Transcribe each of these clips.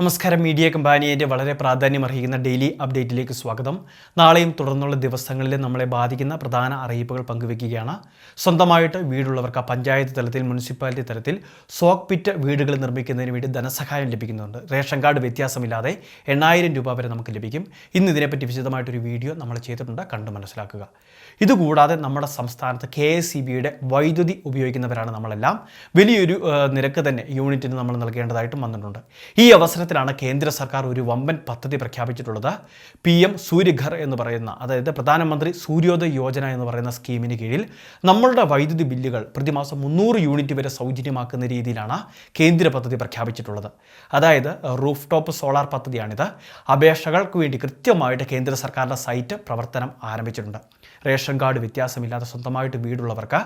നമസ്കാരം. മീഡിയ കമ്പാനിയുടെ വളരെ പ്രാധാന്യം അർഹിക്കുന്ന ഡെയിലി അപ്ഡേറ്റിലേക്ക് സ്വാഗതം. നാളെയും തുടർന്നുള്ള ദിവസങ്ങളിൽ നമ്മളെ ബാധിക്കുന്ന പ്രധാന അറിയിപ്പുകൾ പങ്കുവയ്ക്കുകയാണ് സ്വന്തമായിട്ട് വീടുള്ളവർക്ക് പഞ്ചായത്ത് തലത്തിൽ മുനിസിപ്പാലിറ്റി തലത്തിൽ സോക്ക് പിറ്റ് വീടുകൾ നിർമ്മിക്കുന്നതിന് വേണ്ടി ധനസഹായം ലഭിക്കുന്നുണ്ട്. റേഷൻ കാർഡ് വ്യത്യാസമില്ലാതെ എണ്ണായിരം രൂപ വരെ നമുക്ക് ലഭിക്കും. ഇന്ന് ഇതിനെപ്പറ്റി വിശദമായിട്ടൊരു വീഡിയോ നമ്മൾ ചെയ്തിട്ടുണ്ട്. കണ്ടു മനസ്സിലാക്കുക. ഇതുകൂടാതെ നമ്മുടെ സംസ്ഥാനത്ത് കെ എസ് സി ബിയുടെ വൈദ്യുതി ഉപയോഗിക്കുന്നവരാണ് നമ്മളെല്ലാം. വലിയൊരു നിരക്ക് തന്നെ യൂണിറ്റിന് നമ്മൾ നൽകേണ്ടതായിട്ടും വന്നിട്ടുണ്ട്. ഈ അവസരത്തിലാണ് കേന്ദ്ര സർക്കാർ ഒരു വമ്പൻ പദ്ധതി പ്രഖ്യാപിച്ചിട്ടുള്ളത്. പി എം സൂര്യഘർ എന്ന് പറയുന്ന അതായത് പ്രധാനമന്ത്രി സൂര്യോദയ യോജന എന്ന് പറയുന്ന സ്കീമിന് കീഴിൽ നമ്മളുടെ വൈദ്യുതി ബില്ലുകൾ പ്രതിമാസം മുന്നൂറ് യൂണിറ്റ് വരെ സൗജന്യമാക്കുന്ന രീതിയിലാണ് കേന്ദ്ര പദ്ധതി പ്രഖ്യാപിച്ചിട്ടുള്ളത്. അതായത് റൂഫ് ടോപ്പ് സോളാർ പദ്ധതിയാണിത്. അപേക്ഷകൾക്ക് വേണ്ടി കൃത്യമായിട്ട് കേന്ദ്ര സർക്കാരിന്റെ സൈറ്റ് പ്രവർത്തനം ആരംഭിച്ചിട്ടുണ്ട്. റേഷൻ കാർഡ് വ്യത്യാസമില്ലാതെ സ്വന്തമായിട്ട് വീടുള്ളവർക്ക്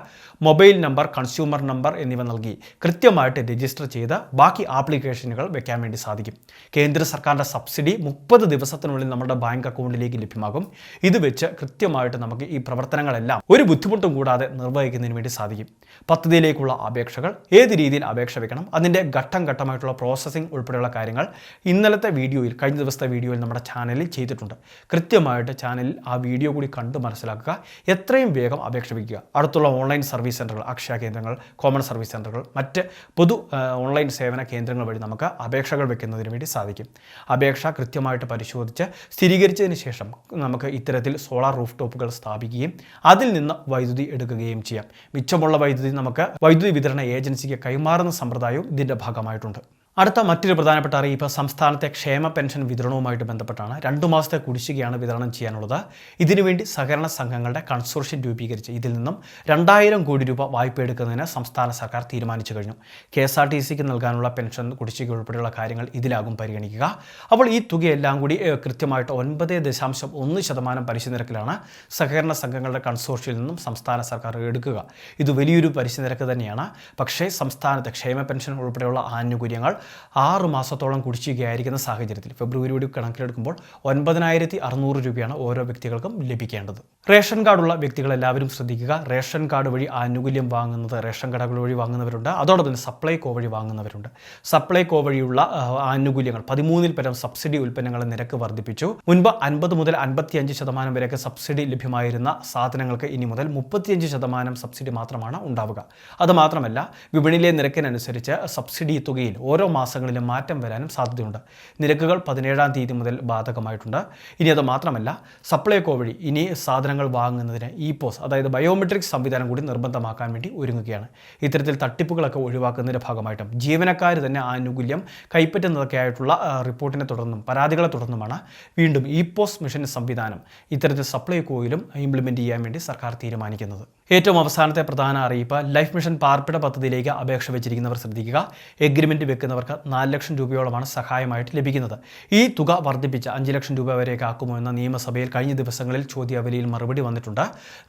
മൊബൈൽ നമ്പർ കൺസ്യൂമർ നമ്പർ എന്നിവ നൽകി കൃത്യമായിട്ട് രജിസ്റ്റർ ചെയ്ത് ബാക്കി ആപ്ലിക്കേഷനുകൾ വെക്കാൻ വേണ്ടി സാധിക്കും. കേന്ദ്ര സർക്കാരിന്റെ സബ്സിഡി മുപ്പത് ദിവസത്തിനുള്ളിൽ നമ്മുടെ ബാങ്ക് അക്കൗണ്ടിലേക്ക് ലഭ്യമാകും. ഇത് വെച്ച് കൃത്യമായിട്ട് നമുക്ക് ഈ പ്രവർത്തനങ്ങളെല്ലാം ഒരു ബുദ്ധിമുട്ടും കൂടാതെ നിർവഹിക്കുന്നതിന് വേണ്ടി സാധിക്കും. പദ്ധതിയിലേക്കുള്ള അപേക്ഷകൾ ഏത് രീതിയിൽ അപേക്ഷ വെക്കണം അതിന്റെ ഘട്ടം ഘട്ടമായിട്ടുള്ള പ്രോസസ്സിംഗ് ഉൾപ്പെടെയുള്ള കാര്യങ്ങൾ ഇന്നലത്തെ വീഡിയോയിൽ കഴിഞ്ഞ ദിവസത്തെ വീഡിയോയിൽ നമ്മുടെ ചാനലിൽ ചെയ്തിട്ടുണ്ട്. കൃത്യമായിട്ട് ചാനലിൽ ആ വീഡിയോ കൂടി കണ്ട് മനസ്സിലാക്കുക. എത്രയും വേഗം അപേക്ഷ വയ്ക്കുക അടുത്തുള്ള ഓൺലൈൻ സർവീസ് സെന്ററുകൾ അക്ഷയ കേന്ദ്രങ്ങൾ കോമൺ സർവീസ് സെന്ററുകൾ മറ്റ് പൊതു ഓൺലൈൻ സേവന കേന്ദ്രങ്ങൾ വഴി നമുക്ക് അപേക്ഷകൾ വെക്കുന്നതിന് വേണ്ടി സാധിക്കും. അപേക്ഷ കൃത്യമായിട്ട് പരിശോധിച്ച് സ്ഥിരീകരിച്ചതിന് ശേഷം നമുക്ക് ഇത്തരത്തിൽ സോളാർ റൂഫ് ടോപ്പുകൾ സ്ഥാപിക്കുകയും അതിൽ നിന്ന് വൈദ്യുതി എടുക്കുകയും ചെയ്യാം. മിച്ചമുള്ള വൈദ്യുതി നമുക്ക് വൈദ്യുതി വിതരണ ഏജൻസിക്ക് കൈമാറുന്ന സമ്പ്രദായവും ഇതിന്റെ ഭാഗമായിട്ടുണ്ട്. അടുത്ത മറ്റൊരു പ്രധാനപ്പെട്ട അറിയിപ്പ് സംസ്ഥാനത്തെ ക്ഷേമ പെൻഷൻ വിതരണവുമായിട്ട് ബന്ധപ്പെട്ടാണ്. രണ്ടു മാസത്തെ കുടിശ്ശികയാണ് വിതരണം ചെയ്യാനുള്ളത്. ഇതിനുവേണ്ടി സഹകരണ സംഘങ്ങളുടെ കൺസോർഷ്യം രൂപീകരിച്ച് ഇതിൽ നിന്നും രണ്ടായിരം കോടി രൂപ വായ്പ എടുക്കുന്നതിന് സംസ്ഥാന സർക്കാർ തീരുമാനിച്ചു കഴിഞ്ഞു. കെ എസ് ആർ ടി സിക്ക് നൽകാനുള്ള പെൻഷൻ കുടിശ്ശിക ഉൾപ്പെടെയുള്ള കാര്യങ്ങൾ ഇതിലാകും പരിഗണിക്കുക. അപ്പോൾ ഈ തുകയെല്ലാം കൂടി കൃത്യമായിട്ട് ഒൻപത് ദശാംശം ഒന്ന് ശതമാനം പലിശ നിരക്കിലാണ് സഹകരണ സംഘങ്ങളുടെ കൺസോർഷ്യയിൽ നിന്നും സംസ്ഥാന സർക്കാർ എടുക്കുക. ഇത് വലിയൊരു പലിശ നിരക്ക് തന്നെയാണ്. പക്ഷേ സംസ്ഥാനത്തെ ക്ഷേമ പെൻഷൻ ഉൾപ്പെടെയുള്ള ആനുകൂല്യങ്ങൾ ആറ് മാസത്തോളം കുടിശ്ശികയായിരിക്കുന്ന സാഹചര്യത്തിൽ ഫെബ്രുവരി കൂടി കണക്കിലെടുക്കുമ്പോൾ ഒൻപതിനായിരത്തി അറുന്നൂറ് രൂപയാണ് ഓരോ വ്യക്തികൾക്കും ലഭിക്കേണ്ടത്. റേഷൻ കാർഡുള്ള വ്യക്തികൾ എല്ലാവരും ശ്രദ്ധിക്കുക. റേഷൻ കാർഡ് വഴി ആനുകൂല്യം വാങ്ങുന്നത് റേഷൻ കടകൾ വഴി വാങ്ങുന്നവരുണ്ട്. അതോടൊപ്പം തന്നെ സപ്ലൈകോ വഴി വാങ്ങുന്നവരുണ്ട്. സപ്ലൈകോ വഴിയുള്ള ആനുകൂല്യങ്ങൾ പതിമൂന്നിൽ പരം സബ്സിഡി ഉൽപ്പന്നങ്ങളെ നിരക്ക് വർദ്ധിപ്പിച്ചു. മുൻപ് അൻപത് മുതൽ അൻപത്തിയഞ്ച് ശതമാനം വരെയൊക്കെ സബ്സിഡി ലഭ്യമായിരുന്ന സാധനങ്ങൾക്ക് ഇനി മുതൽ മുപ്പത്തിയഞ്ച് ശതമാനം സബ്സിഡി മാത്രമാണ് ഉണ്ടാവുക. അതുമാത്രമല്ല വിപണിയിലെ നിരക്കിനനുസരിച്ച് സബ്സിഡി തുകയിൽ ഓരോ മാസങ്ങളിലും മാറ്റം വരാനും സാധ്യതയുണ്ട്. നിരക്കുകൾ പതിനേഴാം തീയതി മുതൽ ബാധകമായിട്ടുണ്ട്. ഇനി അത് മാത്രമല്ല സപ്ലൈകോ വഴി ഇനി സാധനങ്ങൾ വാങ്ങുന്നതിന് ഇ പോസ് അതായത് ബയോമെട്രിക് സംവിധാനം കൂടി നിർബന്ധമാക്കാൻ വേണ്ടി ഒരുങ്ങുകയാണ്. ഇത്തരത്തിൽ തട്ടിപ്പുകളൊക്കെ ഒഴിവാക്കുന്നതിന്റെ ഭാഗമായിട്ടും ജീവനക്കാർ തന്നെ ആനുകൂല്യം കൈപ്പറ്റുന്നതൊക്കെ ആയിട്ടുള്ള റിപ്പോർട്ടിനെ തുടർന്നും പരാതികളെ തുടർന്നുമാണ് വീണ്ടും ഇ പോസ് മിഷൻ സംവിധാനം ഇത്തരത്തിൽ സപ്ലൈകോയിലും ഇംപ്ലിമെന്റ് ചെയ്യാൻ വേണ്ടി സർക്കാർ തീരുമാനിക്കുന്നത്. ഏറ്റവും അവസാനത്തെ പ്രധാന അറിയിപ്പ് ലൈഫ് മിഷൻ പാർപ്പിട പദ്ധതിയിലേക്ക് അപേക്ഷ വെച്ചിരിക്കുന്നവർ ശ്രദ്ധിക്കുക. എഗ്രിമെന്റ് വെക്കുന്നവർക്ക് നാല് ലക്ഷം രൂപയോളമാണ് സഹായമായിട്ട് ലഭിക്കുന്നത്. ഈ തുക വർദ്ധിപ്പിച്ച് അഞ്ച് ലക്ഷം രൂപ വരെയൊക്കെ ആക്കുമോ എന്ന നിയമസഭയിൽ കഴിഞ്ഞ ദിവസങ്ങളിൽ ചോദ്യാവലിയിൽ മറുപടി വന്നിട്ടുണ്ട്.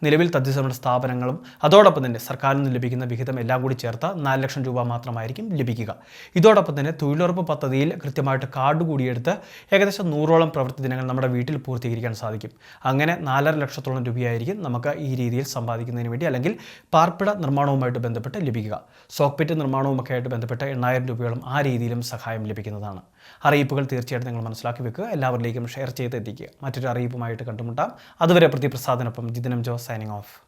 നിലവിൽ തദ്ദേശഭരണ സ്ഥാപനങ്ങളും അതോടൊപ്പം തന്നെ സർക്കാരിൽ നിന്ന് ലഭിക്കുന്ന വിഹിതം എല്ലാം കൂടി ചേർത്ത് നാല് ലക്ഷം രൂപ മാത്രമായിരിക്കും ലഭിക്കുക. ഇതോടൊപ്പം തന്നെ തൊഴിലുറപ്പ് പദ്ധതിയിൽ കൃത്യമായിട്ട് കാർഡ് കൂടിയെടുത്ത് ഏകദേശം നൂറോളം പ്രവൃത്തി ദിനങ്ങൾ നമ്മുടെ വീട്ടിൽ പൂർത്തീകരിക്കാൻ സാധിക്കും. അങ്ങനെ നാലര ലക്ഷത്തോളം രൂപയായിരിക്കും നമുക്ക് ഈ രീതിയിൽ സമ്പാദിക്കുന്നതിന് വേണ്ടി അല്ലെങ്കിൽ പാർപ്പിട നിർമ്മാണവുമായിട്ട് ബന്ധപ്പെട്ട് ലഭിക്കുക. സോക്പിറ്റ് നിർമ്മാണവുമൊക്കെ ആയിട്ട് ബന്ധപ്പെട്ട് എണ്ണായിരം രൂപയോളം ആ രീതിയിലും സഹായം ലഭിക്കുന്നതാണ്. അറിയിപ്പുകൾ തീർച്ചയായിട്ടും നിങ്ങൾ മനസ്സിലാക്കി വെക്കുക. എല്ലാവരിലേക്കും ഷെയർ ചെയ്ത് എത്തിക്കുക മറ്റൊരു അറിയിപ്പുമായിട്ട് കണ്ടുമുട്ടാം. അതുവരെ പ്രതിപ്രസാദനൊപ്പം ജിതിനം ജോസ് സൈനിങ് ഓഫ്.